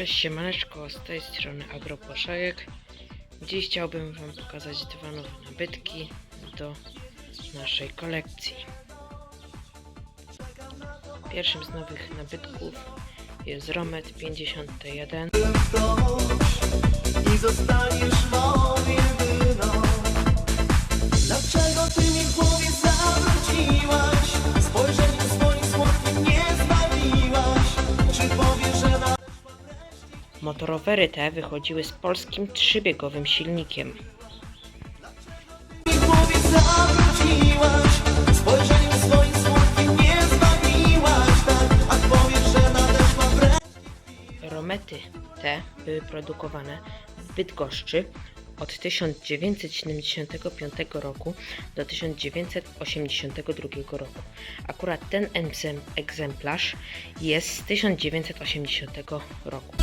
Cześć siemaneczko, z tej strony Agropłaszajek. Dziś chciałbym Wam pokazać dwa nowe nabytki do naszej kolekcji. Pierwszym z nowych nabytków jest Romet 51. i Motorowery te wychodziły z polskim trzybiegowym silnikiem. Tak, wreszcie. Romety te były produkowane w Bydgoszczy od 1975 roku do 1982 roku. Akurat ten egzem- egzemplarz jest z 1980 roku.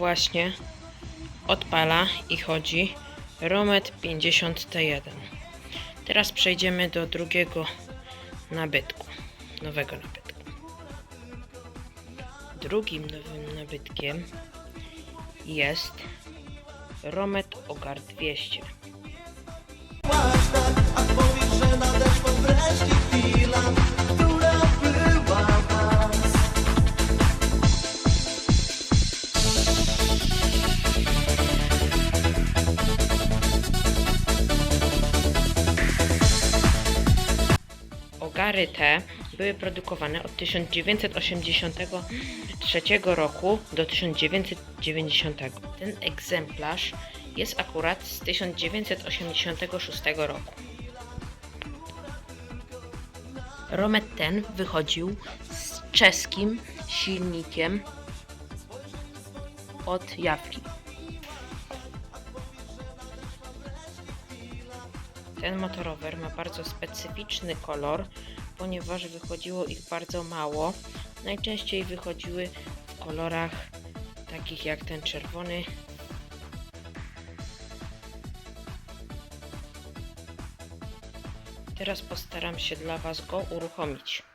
Właśnie odpala i chodzi Romet 50T1. Teraz przejdziemy do drugiego nabytku, nowego nabytku. Drugim nowym nabytkiem jest Romet Ogar 200. Ogary te były produkowane od 1983 roku do 1990. Ten egzemplarz jest akurat z 1986 roku. Romet ten wychodził z czeskim silnikiem od jawki. Ten motorower ma bardzo specyficzny kolor, ponieważ wychodziło ich bardzo mało. Najczęściej wychodziły w kolorach takich jak ten czerwony. Teraz postaram się dla Was go uruchomić.